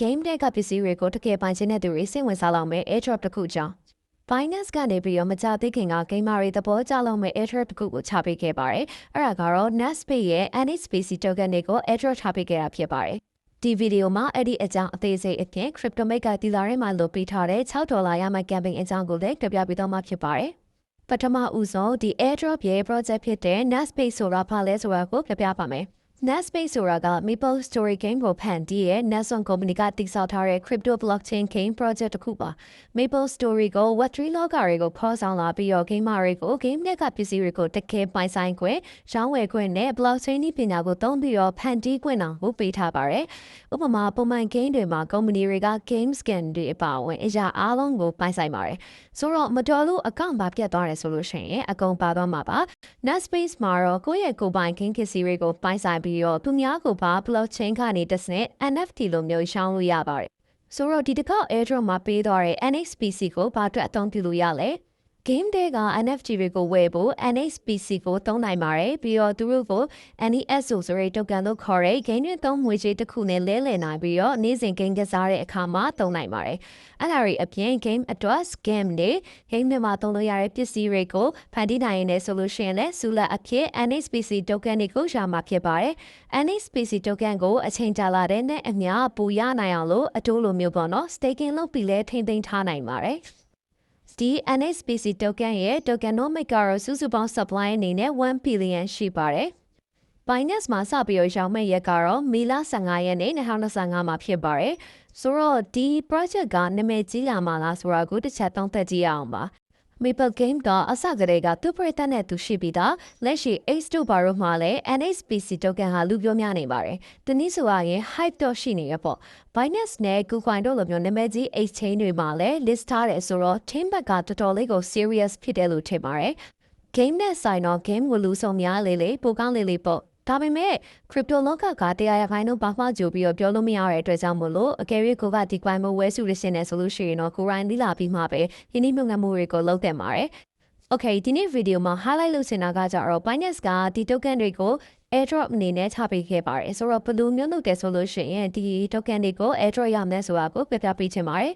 game တွေကပစ္စည်းတွေကိုတကယ်ပိုင်ခြင်းတဲ့သူတွေစိတ်ဝင်စားလောက်မဲ့ airdrop တစ်ခုကြောင့် Binance ကနေပြီးတော့မကြသေးခင်က gamer တွေသဘောကျလောက်မဲ့ airdrop တစ်ခုကိုချပေးခဲ့ပါတယ်။အဲ့ဒါကတော့ Nestpay ရဲ့ NHPC token တွေကို airdrop ချပေးခဲ့တာဖြစ်ပါတယ်။ဒီဗီဒီယိုမှာအဲ့ဒီအကြောင်းအသေးစိတ်အပြင် CryptoMate ကဒီလာရဲမှာလုပ်ပေးထားတဲ့6ဒေါ်လာရမယ့် campaign အကြောင်းကိုလည်းပြပြပေးတော့မှာဖြစ်ပါတယ်။ပထမဦးဆုံးဒီ airdrop ရဲ့ project ဖြစ်တဲ့ Nestpay ဆိုတာဘာလဲဆိုတာကိုပြပြပါမယ်။ Netspace ဆိုတာက Maple Story Game ကိုဖန်တီးရဲ့ Netson Company ကတည်ဆောက်ထားတဲ့ crypto blockchain game project တစ်ခုပါ Maple Story ကို Web3 လောကတွေကိုခေါ်ဆောင်လာပြီးတော့ gamer တွေကို game နဲ့ကပစ္စည်းတွေကိုတကယ်ပိုင်ဆိုင်ခွင့်ရောင်းဝယ်ခွင့်နဲ့ blockchain နည်းပညာကိုသုံးပြီးတော့ဖန်တီးခွင့်အောင်လုပ်ပေးထားပါတယ်။ဥပမာပုံမှန် game တွေမှာ company တွေက game scan တွေအပါအဝင်အရာအားလုံးကိုပိုင်ဆိုင်ပါတယ်။ဆိုတော့မတော်လို့အကောင့်ပါပြတ်သွားတယ်ဆိုလို့ရှိရင်အကုန်ပါသွားမှာပါ။ Netspace မှာတော့ကိုယ့်ရဲ့ကိုယ်ပိုင် game ပစ္စည်းတွေကိုပိုင်ဆိုင်ပြီးတော့သူများကိုပါ blockchain ကနေတစ်ဆင့် NFT လိုမျိုးရှောင်းလို့ရပါတယ်။ဆိုတော့ဒီတစ်ခေါက် airdrop မှာပေးသွားတဲ့ NXPC ကိုဘာအတွက်အသုံးပြုလို့ရလဲ။ game တွေက NFT တွေကိုဝယ်ဖို့ NXPC ကိုသုံးနိုင်ပါတယ်ပြီးတော့သူတို့ကို NESO ဆိုတဲ့ token လို့ခေါ်တဲ့ game တွေသုံးငွေကြေးတစ်ခုနဲ့လဲလှယ်နိုင်ပြီးတော့နေ့စဉ် game ကစားတဲ့အခါမှာသုံးနိုင်ပါတယ်အဲ့ဒါတွေအပြင် game အတွက် scam တွေ game တွေမှာသုံးလို့ရတဲ့ပစ္စည်းတွေကိုဖန်တီးနိုင်ရင်လည်းဆိုလို့ရှိရင်လည်းစူလက်အဖြစ် NXPC token တွေကိုရမှာဖြစ်ပါတယ် NXPC token ကိုအချိန်ကြာလာတဲ့နဲ့အမျှပူရနိုင်အောင်လို့အတိုးလိုမျိုးပေါ့နော် staking လုပ်ပြီးလဲထိမ့်သိမ်းထားနိုင်ပါတယ် ဒီ NSPC token ရဲ့ tokenomic ကတော့စုစုပေါင်း supply အနေနဲ့1 billion ရှိပါတယ်။ Binance မှာစပြီးတော့ရောင်းမဲ့ရက်ကတော့မေလ15ရက်နေ့2025မှာဖြစ်ပါတယ်။ဆိုတော့ဒီ project ကနာမည်ကြီးလာမှာလားဆိုတာကိုတစ်ချက်သုံးသပ်ကြည့်အောင်ပါ။ Maple Game ကအစကတည်းကသူ့ပရိသတ်နဲ့သူရှိပြီးသားလက်ရှိ H2 ဘာလို့မှလည်း NHPC token ဟာလူပြောများနေပါတယ်။တနည်းဆိုရင် hype တော့ရှိနေရပေါ့။ Binance နဲ့ KuCoin တို့လိုမျိုးနာမည်ကြီး exchange တွေမှာလည်း list ထားတယ်ဆိုတော့ team ဘက်ကတော်တော်လေးကို serious ဖြစ်တယ်လို့ထင်ပါတယ်။ game နဲ့ဆိုင်တော့ game ကိုလူဆောင်များလေလေပိုကောင်းလေလေပေါ့ ဒါပေမဲ့ crypto လောကကတရားရခိုင်တော့ဘာမှကြိုပြီးတော့ပြောလို့မရတဲ့အတွက်ကြောင့်မို့လို့အကယ်၍ကိုကဒီ coin မို့ဝဲစုရရှင်နေဆိုလို့ရှိရင်တော့ကိုရိုင်းလိလာပြီးမှပဲယင်းနှိမ့်ငတ်မှုတွေကိုလုပ်တဲ့ပါတယ်။ Okay ဒီနေ့ဗီဒီယိုမှာ highlight လုပ်ချင်တာကကြတော့ Binance ကဒီ token တွေကို airdrop အနေနဲ့ချပေးခဲ့ပါတယ်ဆိုတော့ဘယ်လိုမျိုးလုပ်တယ်ဆိုလို့ရှိရင်ဒီ token တွေကို airdrop ရမယ်ဆိုတာကိုပြပြပေးချင်ပါတယ်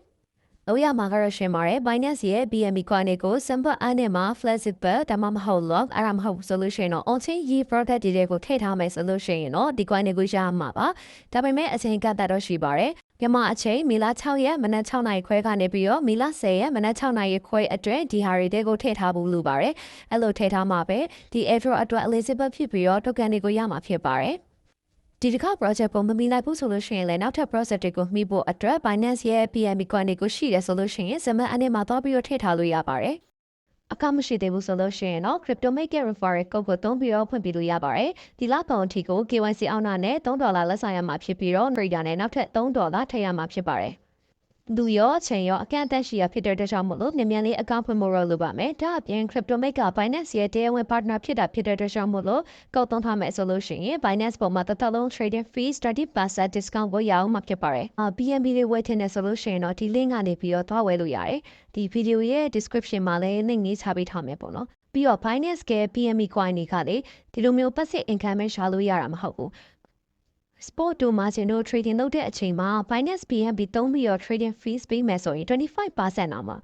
လို့ရမှာကတော့ရှင်းပါတယ် Binance ရဲ့ BNB coin တွေကို simple အနဲ့မှာ flexible ဒါမှမဟုတ် lock အဲ့ဒါမဟုတ်ဆိုလို့ရှိရင်တော့ on chain yi product တွေကိုထည့်ထားမယ်ဆိုလို့ရှိရင်တော့ဒီ coin တွေကိုရမှာပါဒါပေမဲ့အချိန်ကတတ်တော့ရှိပါတယ်မြန်မာအချိန်မီလာ6ရက်မနက်6နာရီခွဲကနေပြီးတော့မီလာ10ရက်မနက်6နာရီခွဲအတွင်းဒီဟာတွေတွေကိုထည့်ထားဖို့လိုပါတယ်အဲ့လိုထည့်ထားမှာပဲဒီ airdrop အတွက် eligible ဖြစ်ပြီးတော့ token တွေကိုရမှာဖြစ်ပါတယ် ဒီတစ်ခါ project ပုံမမီလိုက်ဘူးဆိုလို့ရှိရင်လည်းနောက်ထပ် project တွေကိုမှီဖို့အတွက် Binance ရဲ့ PMB coin တွေကိုရှိတယ်ဆိုလို့ရှိရင်စမတ်အနေမှာတော့ပြီးတော့ထည့်ထားလို့ရပါတယ်အကမရှိသေးဘူးဆိုလို့ရှိရင်တော့ crypto maker referral code ကိုသုံးပြီးတော့ဖွင့်ပြလို့ရပါတယ်ဒီလပုံအထိကို KYC အောက်နာနဲ့3ဒေါ်လာလက်ဆောင်ရမှာဖြစ်ပြီးတော့ trader နဲ့နောက်ထပ်3ဒေါ်လာထည့်ရမှာဖြစ်ပါတယ် လူရောအချိန်ရောအကန့်အသတ်ရှိရဖြစ်တဲ့တခြားမို့လို့မြန်မြန်လေးအကောင့်ဖွင့်ဖို့ရလိုပါမယ်။ဒါအပြင် CryptoMate က Binance ရဲ့တရားဝင် partner ဖြစ်တာဖြစ်တဲ့တခြားမို့လို့ကောက်သုံးထားမယ်ဆိုလို့ရှိရင် Binance ပေါ်မှာတစ်သက်လုံး trading fees 30% discount ကိုရအောင်မှာဖြစ်ပါတယ်။ BNB တွေဝယ်ထင်တယ်ဆိုလို့ရှိရင်တော့ဒီ link ကနေပြီးတော့သွားဝယ်လို့ရတယ်။ဒီ video ရဲ့ description မှာလည်း link လေးချပေးထားမယ်ပေါ့နော်။ပြီးတော့ Binance က PME coin တွေကလေဒီလိုမျိုး passive income ရှာလို့ရတာမဟုတ်ဘူး Sport တို့ margin တို့ trading လုပ်တဲ့အချိန်မှာ Binance BNB 3 million trading fees ပေးမယ်ဆိုရင်25%အောင်မှာ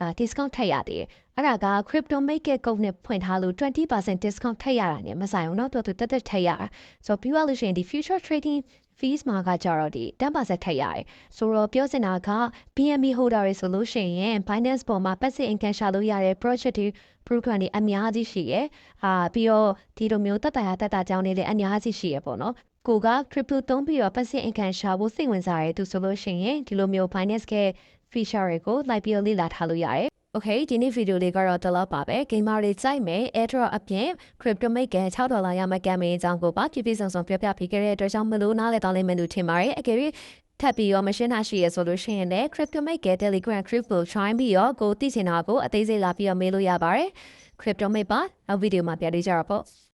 အာ discount ထည့်ရသေးတယ်။အဲ့ဒါက crypto market ကုတ်နဲ့ဖွင့်ထားလို့20% discount ထည့်ရတာနဲ့မဆိုင်အောင်တော့တော်တော်တက်တက်ထည့်ရတာ။ဆိုတော့ပြီးရလို့ရှိရင်ဒီ future trading fees မှာကကြတော့ဒီ10%ထက်ရတယ်။ဆိုတော့ပြောစင်တာက BNB holder တွေဆိုလို့ရှိရင် Binance ပေါ်မှာ passive income ရှာလို့ရတဲ့ project တွေ program တွေအများကြီးရှိရယ်။အာပြီးတော့ဒီလိုမျိုးတက်တာရတက်တာကြောင်းနေလည်းအများကြီးရှိရယ်ပေါ့နော် ကိုက crypto သုံးပြီးတော့ passive income ရှာဖို့စိတ်ဝင်စားရဲသူဆိုလို့ရှိရင်ဒီလိုမျိုး Binance က feature တွေကိုလိုက်ပြီးလေ့လာထားလို့ရတယ်။ Okay ဒီနေ့ဗီဒီယိုလေးကတော့တလောက်ပါပဲ gamer တွေစိုက်မယ် airdrop အပြင် crypto make က6ဒေါ်လာရမယ့်ကမ်ပိန်းအကြောင်းကိုပါပြပြစုံစုံပြောပြပေးခဲ့တဲ့အတွက်ကြောင့်မလို့နားလည်တောင်းလိမ့်မယ်လို့ထင်ပါတယ်အကယ်၍ထပ်ပြီးရောမရှင်းတာရှိရဆိုလို့ရှိရင်လည်း crypto make က telegram group ကို join ပြီးတော့ကိုသိချင်တာကိုအသေးစိတ်လာပြီးတော့မေးလို့ရပါတယ် crypto make ပါနောက်ဗီဒီယိုမှာပြပြကြရပေါ့